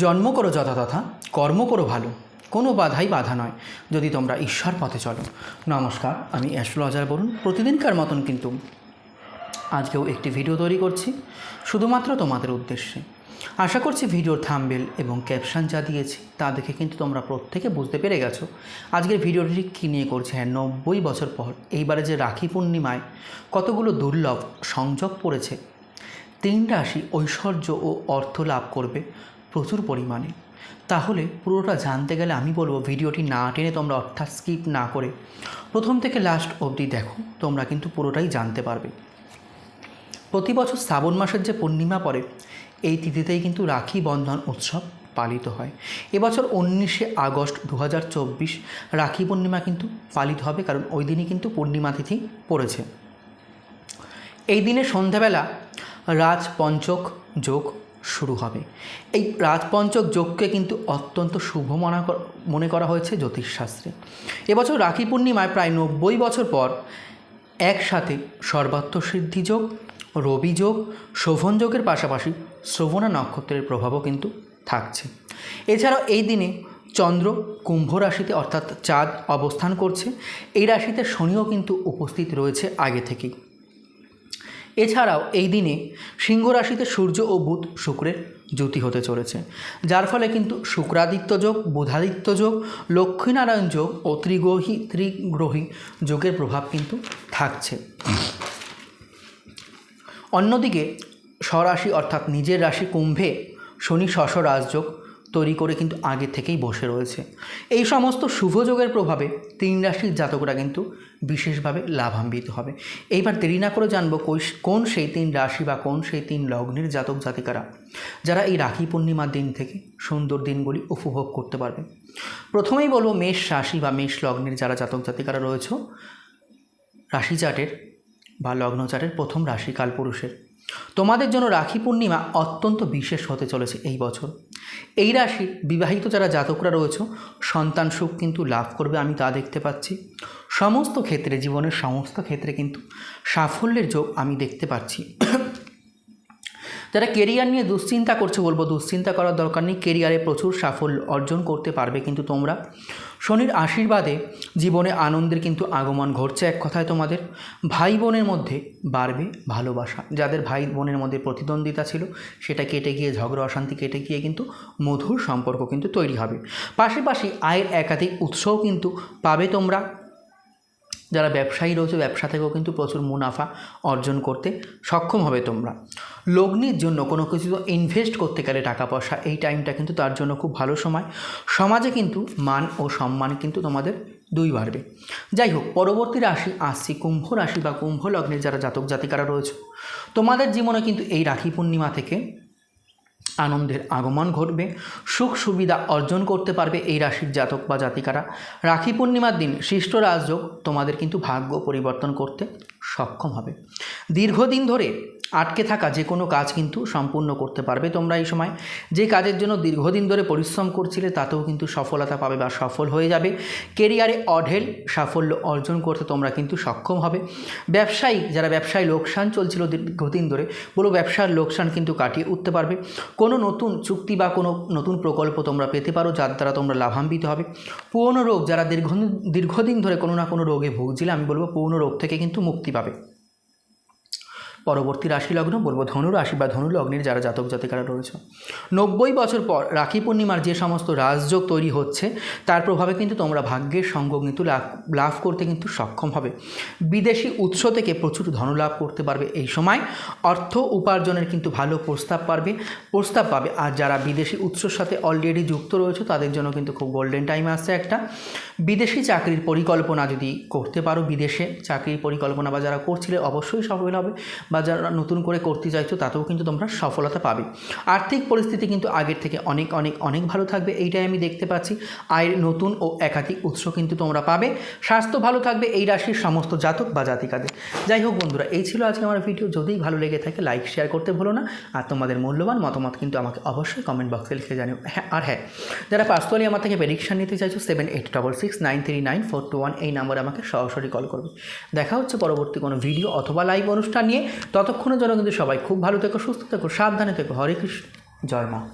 জন্ম করো যথাতথা কর্ম করো ভালো, কোনো বাধাই বাধা নয়, যদি তোমরা ঈশ্বর পথে চলো। নমস্কার, আমি অ্যাস্ট্রোলজার বলুন প্রতিদিনকার মতন কিন্তু আজকেও একটি ভিডিও তৈরি করছি, শুধুমাত্র তোমাদের উদ্দেশ্যে। আশা করছি ভিডিওর থাম্বেল এবং ক্যাপশন যা দিয়েছি, তা দেখে কিন্তু তোমরা প্রত্যেকে বুঝতে পেরে গেছো। আজকের ভিডিওটি কী নিয়ে করছে হ্যাঁ নব্বই বছর পর, এইবারে যে রাখি পূর্ণিমায় কতগুলো দুর্লভ সংযোগ পড়েছে তিন রাশি ঐশ্বর্য ও অর্থ লাভ করবে প্রচুর পরিমাণে। তাহলে পুরোটা জানতে গেলে আমি বলব ভিডিওটি না টেনে তোমরা অর্থাৎ স্কিপ না করে প্রথম থেকে লাস্ট অবধি দেখো, তোমরা কিন্তু পুরোটাই জানতে পারবে। প্রতি বছর শ্রাবণ মাসের যে পূর্ণিমা পড়ে, এই তিথিতেই কিন্তু রাখি বন্ধন উৎসব পালিত হয়। এবছর উনিশে আগস্ট দু হাজার চব্বিশ রাখি পূর্ণিমা কিন্তু পালিত হবে, কারণ ওই দিনই কিন্তু পূর্ণিমা তিথি পড়েছে। এই দিনে সন্ধ্যাবেলা রাজপঞ্চক যোগ শুরু হবে। এই রাজপঞ্চক যোগকে কিন্তু অত্যন্ত শুভ মনা মনে করা হয়েছে জ্যোতিষশাস্ত্রে। এবছর রাখি পূর্ণিমায় প্রায় নব্বই বছর পর একসাথে সর্বাত্ম সিদ্ধি যোগ, রবি যোগ, শোভন যোগের পাশাপাশি শ্রবণা নক্ষত্রের প্রভাবও কিন্তু থাকছে। এছাড়াও এই দিনে চন্দ্র কুম্ভ রাশিতে অর্থাৎ চাঁদ অবস্থান করছে। এই রাশিতে শনিও কিন্তু উপস্থিত রয়েছে আগে থেকেই। এছাড়াও এই দিনে সিংহ রাশিতে সূর্য ও বুধ শুক্রের জ্যোতি হতে চলেছে, যার ফলে কিন্তু শুক্রাদিত্য যোগ, বুধাদিত্য যোগ, লক্ষ্মীনারায়ণ যোগ ও ত্রিগ্রহী ত্রিগ্রহী যোগের প্রভাব কিন্তু থাকছে। অন্যদিকে স্বরাশি অর্থাৎ নিজের রাশি কুম্ভে শনি শশ রাজযোগ তৈরি করে কিন্তু আগে থেকেই বসে রয়েছে। এই সমস্ত শুভযোগের প্রভাবে তিন রাশির জাতকরা কিন্তু বিশেষভাবে লাভান্বিত হবে। এইবার দেরি না করে জানব কোন সেই তিন রাশি বা কোন সেই তিন লগ্নের জাতক জাতিকারা যারা এই রাখি পূর্ণিমার দিন থেকে সুন্দর দিনগুলি উপভোগ করতে পারবে। প্রথমেই বলব মেষ রাশি বা মেষ লগ্নের যারা জাতক জাতিকারা রয়েছে রাশি চার্টের বা লগ্ন চার্টের প্রথম রাশি কালপুরুষের তোমাদের জন্য রাখি পূর্ণিমা অত্যন্ত বিশেষ হতে চলেছে এই বছর। এই রাশির বিবাহিত যারা জাতকরা রয়েছে, সন্তান সুখ কিন্তু লাভ করবে আমি তা দেখতে পাচ্ছি। সমস্ত ক্ষেত্রে, জীবনের সমস্ত ক্ষেত্রে কিন্তু সাফল্যের যোগ আমি দেখতে পাচ্ছি। যারা কেরিয়ার নিয়ে দুশ্চিন্তা করছে বলব, দুশ্চিন্তা করার দরকার নেই কেরিয়ারে প্রচুর সাফল্য অর্জন করতে পারবে কিন্তু তোমরা। শনির আশীর্বাদে জীবনে আনন্দের কিন্তু আগমন ঘটছে এক কথায় তোমাদের। ভাই বোনের মধ্যে বাড়বে ভালোবাসা। যাদের ভাই বোনের মধ্যে প্রতিদ্বন্দ্বিতা ছিল, সেটা কেটে গিয়ে, ঝগড়া, অশান্তি কেটে গিয়ে কিন্তু মধুর সম্পর্ক কিন্তু তৈরি হবে। পাশাপাশি আয়ের একাধিক উৎসও কিন্তু পাবে তোমরা। যারা ব্যবসায়ী রয়েছে, ব্যবসা থেকেও কিন্তু প্রচুর মুনাফা অর্জন করতে সক্ষম হবে তোমরা। লগ্নির জন্য কোনো কিছু ইনভেস্ট করতে গেলে টাকা পয়সা, এই টাইমটা কিন্তু তার জন্য খুব ভালো সময়। সমাজে কিন্তু মান ও সম্মান কিন্তু তোমাদের দুই বাড়বে। যাই হোক, পরবর্তী রাশি আসছি কুম্ভ রাশি বা কুম্ভ লগ্নের যারা জাতক জাতিকারা রয়েছে, তোমাদের জীবনে কিন্তু এই রাখি পূর্ণিমা থেকে আনন্দের আগমন ঘটবে, সুখ সুবিধা অর্জন করতে পারবে এই রাশির জাতক বা জাতিকারা। রাখি পূর্ণিমার দিন সৃষ্ট রাজযোগ তোমাদের কিন্তু ভাগ্য পরিবর্তন করতে সক্ষম হবে। দীর্ঘদিন ধরে আটকে থাকা যে কোনো কাজ কিন্তু সম্পূর্ণ করতে পারবে তোমরা এই সময়। যে কাজের জন্য দীর্ঘদিন ধরে পরিশ্রম করছিলে তাতেও কিন্তু সফলতা পাবে বা সফল হয়ে যাবে। কেরিয়ারে অঢেল সাফল্য অর্জন করতে তোমরা কিন্তু সক্ষম হবে। ব্যবসায়ী, যারা ব্যবসায় লোকসান চলছিল দীর্ঘদিন ধরে বলো ব্যবসার লোকসান কিন্তু কাটিয়ে উঠতে পারবে। কোনো নতুন চুক্তি বা কোনো নতুন প্রকল্প তোমরা পেতে পারো, যার দ্বারা তোমরা লাভান্বিত হবে। পুরনো রোগ, যারা দীর্ঘ, দীর্ঘদিন ধরে কোনো না কোনো রোগে ভুগছিলে, আমি বলব পুরনো রোগ থেকে কিন্তু মুক্তি পাবে পরবর্তী রাশি লগ্ন বলব ধনু রাশি বা ধনু লগ্নের যারা জাতক জাতিকারা রয়েছে। নব্বই বছর পর রাখি পূর্ণিমার যে সমস্ত রাজযোগ তৈরি হচ্ছে, তার প্রভাবে কিন্তু তোমরা ভাগ্যের সঙ্গ কিন্তু লাভ করতে কিন্তু সক্ষম হবে। বিদেশি উৎস থেকে প্রচুর ধনলাভ করতে পারবে এই সময়। অর্থ উপার্জনের কিন্তু ভালো প্রস্তাব পারবে, প্রস্তাব পাবে। আর যারা বিদেশি উৎসর সাথে অলরেডি যুক্ত রয়েছে, তাদের জন্য কিন্তু খুব গোল্ডেন টাইম আসছে একটা। বিদেশি চাকরির পরিকল্পনা যদি করতে পারো বিদেশে, চাকরির পরিকল্পনা বা যারা করছিলে, অবশ্যই সফল হবে। বা যারা নতুন করে করতে চাইছো, তাতেও কিন্তু তোমরা সফলতা পাবে। আর্থিক পরিস্থিতি কিন্তু আগের থেকে অনেক অনেক অনেক ভালো থাকবে, এইটাই আমি দেখতে পাচ্ছি। আয়ের নতুন ও একাধিক উৎস কিন্তু তোমরা পাবে। স্বাস্থ্য ভালো থাকবে এই রাশির সমস্ত জাতক বা জাতিকাদের। যাই হোক বন্ধুরা, এই ছিল আজকে আমার ভিডিও। যদি ভালো লেগে থাকে লাইক শেয়ার করতে ভুলো না। আর তোমাদের মূল্যবান মতামত কিন্তু আমাকে অবশ্যই কমেন্ট বক্সে লিখে জানিও। হ্যাঁ আর হ্যাঁ যারা পার্সোনালি আমার থেকে প্রেডিকশন নিতে চাইছো seven eight double six nine three nine four two one এই নাম্বারে আমাকে সরাসরি কল করবে। দেখা হচ্ছে পরবর্তী কোনো ভিডিও অথবা লাইভ অনুষ্ঠান নিয়ে। ততক্ষণের জন্য কিন্তু সবাই খুব ভালো থেকো, সুস্থ থেকো, সাবধানে থেকো। হরে কৃষ্ণ। জয় মা।